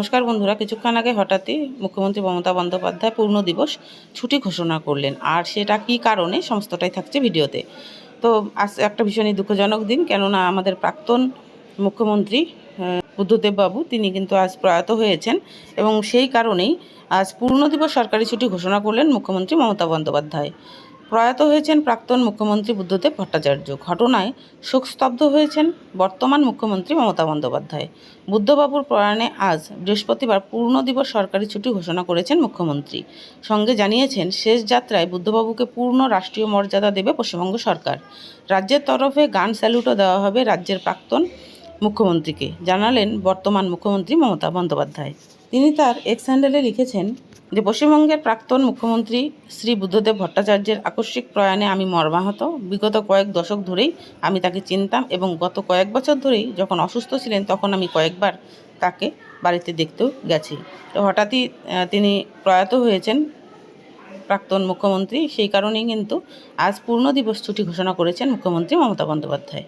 নমস্কার বন্ধুরা কিছুক্ষণ আগে হঠাৎই মুখ্যমন্ত্রী মমতা বন্দ্যোপাধ্যায় পূর্ণ দিবস ছুটি ঘোষণা করলেন। আর সেটা কী কারণে? সমস্তটাই থাকছে ভিডিওতে। তো আজ একটা ভীষণই দুঃখজনক দিন কেননা আমাদের প্রাক্তন মুখ্যমন্ত্রী আহ, বুদ্ধদেব বাবু তিনি কিন্তু আজ প্রয়াত হয়েছেন এবং সেই কারণেই আজ পূর্ণ দিবস সরকারি ছুটি ঘোষণা করলেন মুখ্যমন্ত্রী মমতা বন্দ্যোপাধ্যায়। প্রয়াত হয়েছেন প্রাক্তন মুখ্যমন্ত্রী বুদ্ধদেব ভট্টাচার্য। ঘটনায় শোকস্তব্ধ হয়েছেন বর্তমান মুখ্যমন্ত্রী মমতা বন্দ্যোপাধ্যায়। বুদ্ধবাবুর প্রয়াণে আজ বৃহস্পতিবার পূর্ণ দিবস সরকারি ছুটি ঘোষণা করেছেন মুখ্যমন্ত্রী। সঙ্গে জানিয়েছেন, শেষ যাত্রায় বুদ্ধবাবুকে পূর্ণ রাষ্ট্রীয় মর্যাদা দেবে পশ্চিমবঙ্গ সরকার। রাজ্যের তরফে গান স্যালুটও দেওয়া হবে রাজ্যের প্রাক্তন মুখ্যমন্ত্রীকে। জানালেন বর্তমান মুখ্যমন্ত্রী মমতা বন্দ্যোপাধ্যায়। তিনি তার এক্স হ্যান্ডেলে লিখেছেন যে পশ্চিমবঙ্গের প্রাক্তন মুখ্যমন্ত্রী শ্রী বুদ্ধদেব ভট্টাচার্যের আকস্মিক প্রয়াণে আমি মর্মাহত। বিগত কয়েক দশক ধরেই আমি তাকে চিনতাম এবং গত কয়েক বছর ধরেই যখন অসুস্থ ছিলেন তখন আমি কয়েকবার তাকে বাড়িতে দেখতেও গেছি। তো হঠাৎই তিনি প্রয়াত হয়েছেন প্রাক্তন মুখ্যমন্ত্রী। সেই কারণেই কিন্তু আজ পূর্ণ দিবস ছুটি ঘোষণা করেছেন মুখ্যমন্ত্রী মমতা বন্দ্যোপাধ্যায়।